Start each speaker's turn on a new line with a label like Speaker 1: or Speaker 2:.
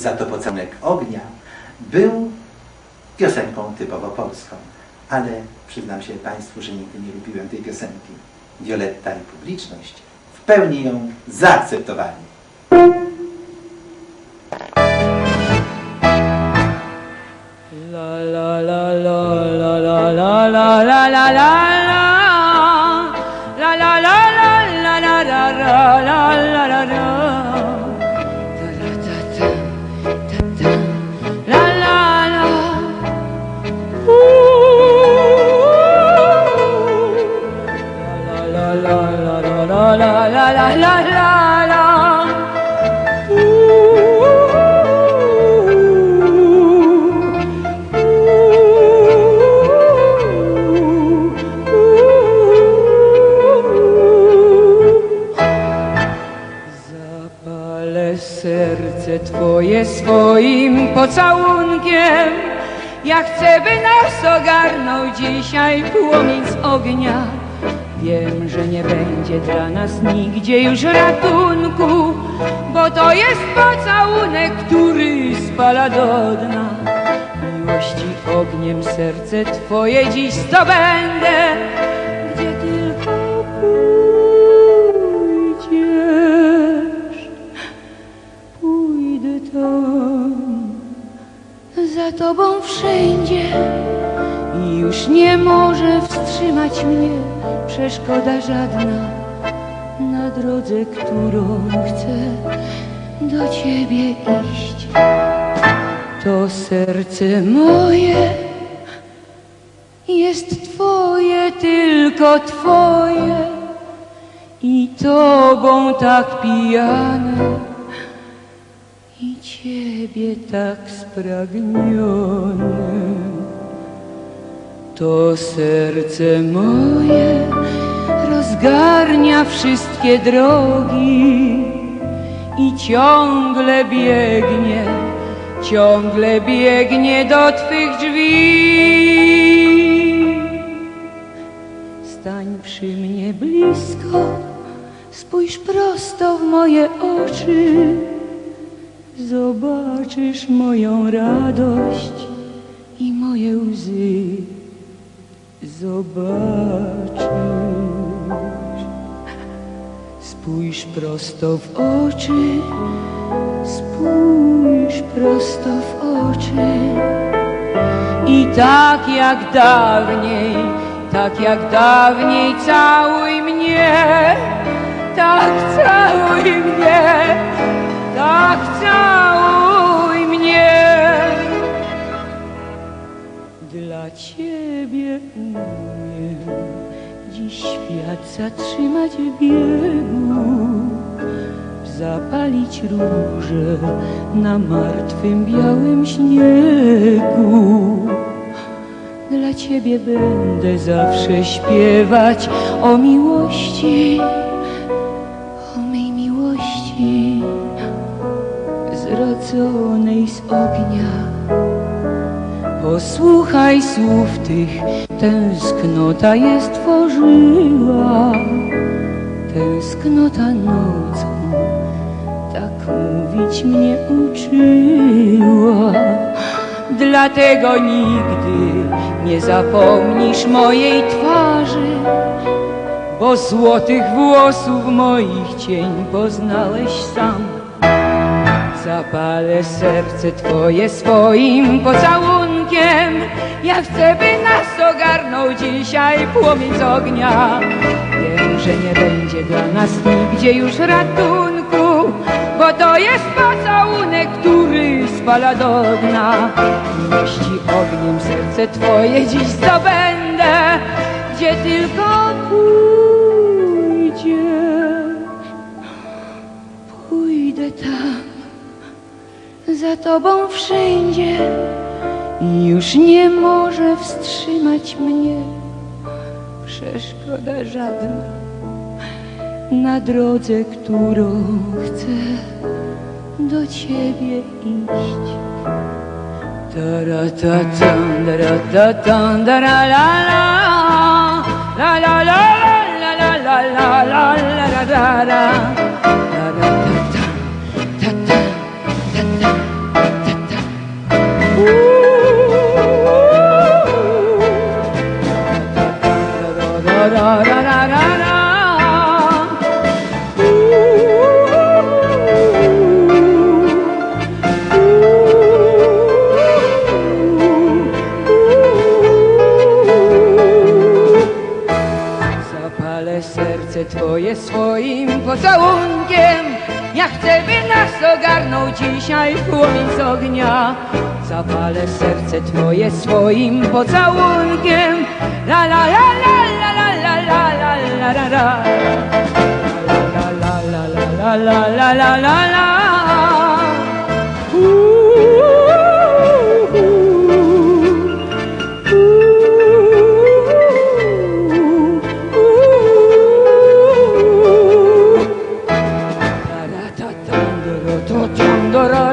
Speaker 1: Za to pocałunek ognia był piosenką typowo polską. Ale przyznam się Państwu, że nigdy nie lubiłem tej piosenki. Violetta i publiczność w pełni ją zaakceptowali.
Speaker 2: La la la la la la la la la la la la La la la la la la la la la serce Twoje swoim pocałunkiem. Ja chcę, by nas ogarnął dzisiaj płomień z ognia. Wiem, że nie będzie dla nas nigdzie już ratunku, bo to jest pocałunek, który spala do dna. Miłości ogniem serce Twoje dziś zdobędę, gdzie tylko pójdziesz. Pójdę tam, za Tobą wszędzie i już nie może wstrzymać mnie przeszkoda żadna na drodze, którą chcę do Ciebie iść. To serce moje jest Twoje, tylko Twoje i Tobą tak pijane i Ciebie tak spragnione. To serce moje rozgarnia wszystkie drogi i ciągle biegnie, ciągle biegnie do Twych drzwi. Stań przy mnie blisko, spójrz prosto w moje oczy, zobaczysz moją radość i moje łzy. Zobaczysz. Spójrz prosto w oczy, spójrz prosto w oczy. I tak jak dawniej, tak jak dawniej całuj mnie, tak całuj mnie, tak całuj mnie. Dla Ciebie dziś świat zatrzymać w biegu, zapalić róże na martwym białym śniegu. Dla Ciebie będę zawsze śpiewać o miłości, o mej miłości zrodzonej z ognia. Posłuchaj słów tych, tęsknota jest tworzyła, tęsknota nocą, tak mówić mnie uczyła. Dlatego nigdy nie zapomnisz mojej twarzy, bo złotych włosów moich cień poznałeś sam. Zapalę serce Twoje swoim pocałunkiem. Ja chcę, by nas ogarnął dzisiaj płomień z ognia. Wiem, że nie będzie dla nas nigdzie już ratunku, bo to jest pocałunek, który spala do dna. Miłości ogniem serce Twoje dziś zdobędę, gdzie tylko pójdziesz. Pójdę tam za tobą wszędzie już nie może wstrzymać mnie przeszkoda żadna na drodze, którą chcę do ciebie iść. Taratatan, taratatan, taralala, la Twoje swoim pocałunkiem. Ja chcę, by nas ogarnął dzisiaj płomień z ognia. Zapalę serce Twoje swoim pocałunkiem. La la la la. La la la la la la la la la la la la. Ooh ooh ooh ooh ooh ooh ooh ooh ooh Dora